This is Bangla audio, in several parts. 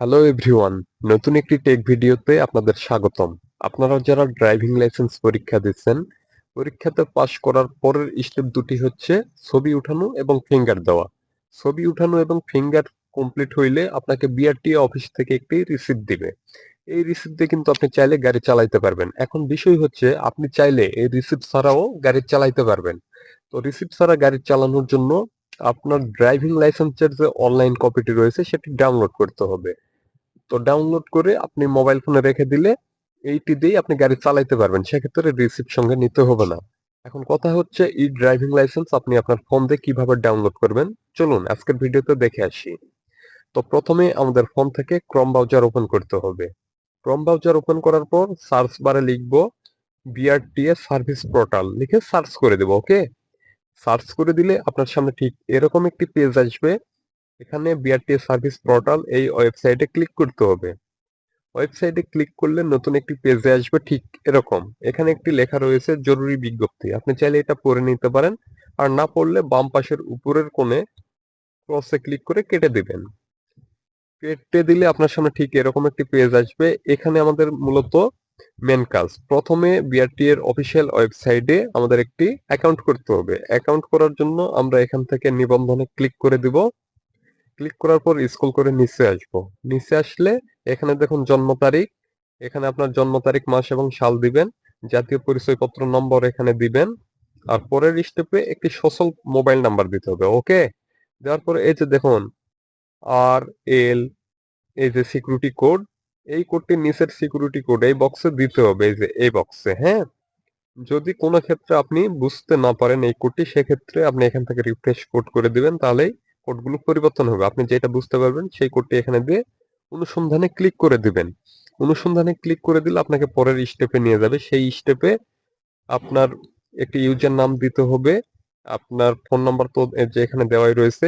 হ্যালো এভরিওয়ান নতুন একটি টেক ভিডিওতে আপনাদের স্বাগতম। আপনারা যারা ড্রাইভিং লাইসেন্স পরীক্ষা দিচ্ছেন, পরীক্ষাতে পাশ করার পরের স্টেপ দুটি হচ্ছে ছবি উঠানো এবং ফিঙ্গার দেওয়া। ছবি উঠানো এবং ফিঙ্গার কমপ্লিট হইলে আপনাকে বিআরটি অফিস থেকে একটি রিসিপ্ট দিবে। এই রিসিপ্ট দিয়ে কিন্তু আপনি চাইলে গাড়ি চালাইতে পারবেন। এখন বিষয় হচ্ছে, আপনি চাইলে এই রিসিপ্ট ছাড়াও গাড়ি চালাইতে পারবেন। তো রিসিপ্ট ছাড়া গাড়ি চালানোর জন্য আপনার ড্রাইভিং লাইসেন্সের যে অনলাইন কপিটি রয়েছে, সেটি ডাউনলোড করতে হবে। তো ডাউনলোড করে আপনি মোবাইল ফোনে রেখে দিলে এইটি দিয়েই আপনি গাড়ি চালাইতে পারবেন। সেক্ষেত্রে রিসিপ্ট সঙ্গে নিতে হবে না। এখন কথা হচ্ছে ই ড্রাইভিং লাইসেন্স আপনি আপনার ফোন দিয়ে কীভাবে ডাউনলোড করবেন? চলুন আজকের ভিডিওতে দেখে আসি। তো প্রথমে আমাদের ফোন থেকে ক্রম ব্রাউজার ওপেন করতে হবে। ক্রম ব্রাউজার ওপেন করার পর সার্চ বারে লিখব বিআরটিএস সার্ভিস পোর্টাল লিখে সার্চ করে দেব ওকে সার্চ করে দিলে আপনার সামনে ঠিক এরকম একটি পেজ আসবে। এখানে বিআরটিএস সার্ভিস পোর্টাল এই ওয়েবসাইটে ক্লিক করতে হবে। ওয়েবসাইটে ক্লিক করলে নতুন একটি পেজে আসবে ঠিক এরকম। এখানে একটি লেখা রয়েছে, জরুরি বিজ্ঞপ্তি। আপনি চাইলে এটা পড়ে নিতে পারেন, আর না পড়লে বাম পাশের উপরের কোণে ক্রসে ক্লিক করে কেটে দিবেন। কেটে দিলে আপনার সামনে ঠিক এরকম একটি পেজ আসবে। এখানে আমাদের মূলত মেন কাজ। প্রথমে বিআরটি এর অফিসিয়াল ওয়েবসাইটে আমাদের একটি অ্যাকাউন্ট করতে হবে। অ্যাকাউন্ট করার জন্য আমরা এখান থেকে নিবন্ধনে ক্লিক করে দিব। ক্লিক করার পর স্ক্রল করে নিচে আসব। নিচে আসলে এখানে দেখুন জন্ম তারিখ। এখানে আপনার জন্ম তারিখ, মাস এবং সাল দিবেন। জাতীয় পরিচয়পত্র, নম্বর এখানে দিবেন। আর পরের স্টেপে একটি সচল মোবাইল নাম্বার দিতে হবে ওকে দেওয়ার পরে এই যে দেখুন আর এল এই যে সিকিউরিটি কোড এই কোডটি নিচের সিকিউরিটি কোড এই বক্সে দিতে হবে, এই যে এই বক্সে হ্যাঁ? যদি কোনো ক্ষেত্রে আপনি বুঝতে না পারেন এই কোডটি সেক্ষেত্রে আপনি এখান থেকে রিফ্রেশ কোড করে দিবেন, তাহলেই কোডগুলো পরিবর্তন হবে। আপনি যেটা বুঝতে পারবেন সেই কোডটি এখানে দিয়ে অনুসন্ধানে ক্লিক করে দিবেন। অনুসন্ধানে ক্লিক করে দিলে আপনাকে পরের স্টেপে নিয়ে যাবে। সেই স্টেপে আপনার একটি ইউজার নাম দিতে হবে, আপনার ফোন নাম্বার তো যে এখানে দেওয়াই রয়েছে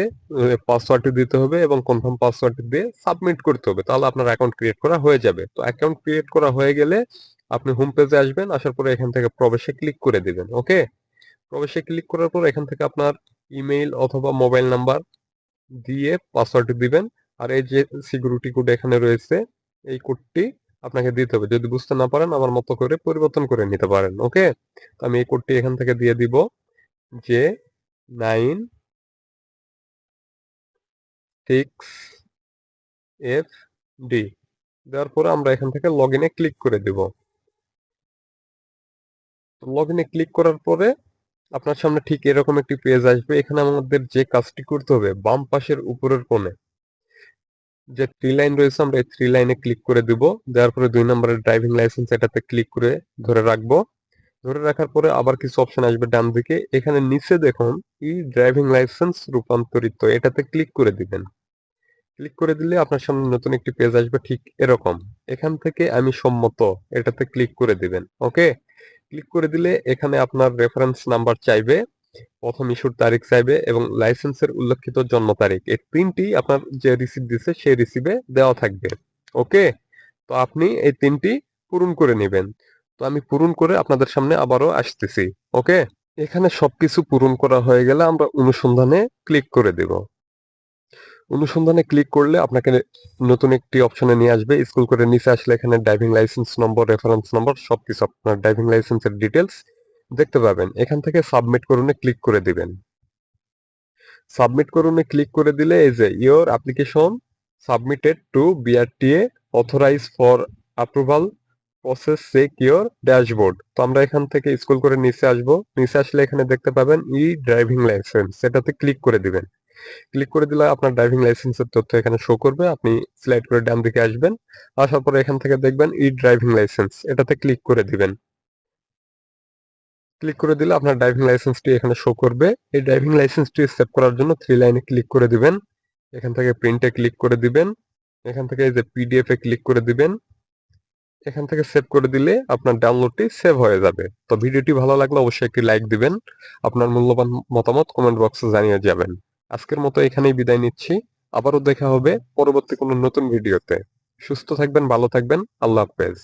পাসওয়ার্ডটি দিতে হবে এবং কনফার্ম পাসওয়ার্ডটি দিয়ে সাবমিট করতে হবে। তাহলে আপনার অ্যাকাউন্ট ক্রিয়েট করা হয়ে যাবে। তো অ্যাকাউন্ট ক্রিয়েট করা হয়ে গেলে আপনি হোম পেজে আসবেন, আসার পরে এখান থেকে প্রবেশে ক্লিক করে দিবেন। ওকে প্রবেশে ক্লিক করার পর এখান থেকে আপনার ইমেইল অথবা মোবাইল নাম্বার দিয়ে পাসওয়ার্ড দিবেন। আর এই যে সিকিউরিটি কোড এখানে রয়েছে, এই কোডটি আপনাকে দিতে হবে। যদি বুঝতে না পারেন, আমার মতো করে পরিবর্তন করে নিতে পারেন ওকে তো আমি এই কোডটি এখান থেকে দিয়ে দিব যে নাইন সিক্স এফ ডি দেওয়ার পরে আমরা এখান থেকে লগ ইনে ক্লিক করে দিব। লগ ইনে ক্লিক করার পরে আপনার সামনে ঠিক এরকম একটি পেজ আসবে। এখানে আমাদের যে কাজটি করতে হবে, বাম পাশের উপরের কোণে। যে থ্রি লাইন রয়েছে, আমরা এই থ্রি লাইনে ক্লিক করে দিব। দেওয়ার পরে দুই নম্বরের ড্রাইভিং লাইসেন্স এটাতে ক্লিক করে ধরে রাখব। ধরে রাখার পরে আবার কিছু অপশন আসবে ডান দিকে। এখানে নিচে দেখুন, ই ড্রাইভিং লাইসেন্স রূপান্তরিত। এটাতে ক্লিক করে দিবেন। ক্লিক করে দিলে আপনার সামনে নতুন একটি পেজ আসবে, ঠিক এরকম। এখান থেকে আমি সম্মত, এটাতে ক্লিক করে দিবেন। ওকে ক্লিক করে দিলে এখানে আপনার রেফারেন্স নাম্বার চাইবে, প্রথম ইস্যুর তারিখ চাইবে এবং লাইসেন্সের উল্লেখিত জন্ম তারিখ। এই তিনটি আপনার যে রিসিভ দিছে সেই রিসিভে দেওয়া থাকবে। ওকে? তো আপনি এই তিনটি পূরণ করে নেবেন। তো আমি পূরণ করে আপনাদের সামনে আবারও আসতেছি। ওকে? এখানে সবকিছু পূরণ করা হয়ে গেলে আমরা অনুসন্ধানে ক্লিক করে দেব। অনুসন্ধানে ক্লিক করলে আপনাকে নতুন একটি অপশনে নিয়ে আসবে। স্কুল করে নিচে আসলে এখানে driving licence number reference number সবকিছু আপনার ড্রাইভিং লাইসেন্সের ডিটেলস দেখতে পাবেন। এখান থেকে সাবমিট করুনে ক্লিক করে দিবেন। সাবমিট করুনে ক্লিক করে দিলে এই যে your application submitted to BRTA authorise for approval process check your dashboard তো আমরা এখান থেকে স্কুল করে নিচে আসব। নিচে আসলে এখানে দেখতে পাবেন ই ড্রাইভিং লাইসেন্স সেটাতে ক্লিক করে দিবেন। ক্লিক করে দিলে আপনার ড্রাইভিং লাইসেন্সের তথ্য এখানে শো করবে। আপনি স্লাইড করে ডান দিকে আসবেন। আসার পরে এখান থেকে দেখবেন ই ড্রাইভিং লাইসেন্স এটাতে ক্লিক করে দিবেন। ক্লিক করে দিলে আপনার ড্রাইভিং লাইসেন্সটি এখানে শো করবে। এই ড্রাইভিং লাইসেন্সটি সেভ করার জন্য থ্রি লাইনে ক্লিক করে দিবেন। এখান থেকে প্রিন্টে ক্লিক করে দিবেন। এখান থেকে এই যে পিডিএফ এ ক্লিক করে দিবেন। এখান থেকে সেভ করে দিলে আপনার ডাউনলোডটি সেভ হয়ে যাবে। তো ভিডিওটি ভালো লাগলে অবশ্যই একটি লাইক দিবেন। আপনার মূল্যবান মতামত কমেন্ট বক্সে জানিয়ে যাবেন। আজকের মতো এখানেই বিদায় নিচ্ছি। আবারও দেখা হবে পরবর্তী কোনো নতুন ভিডিওতে। সুস্থ থাকবেন, ভালো থাকবেন। আল্লাহ হাফেজ।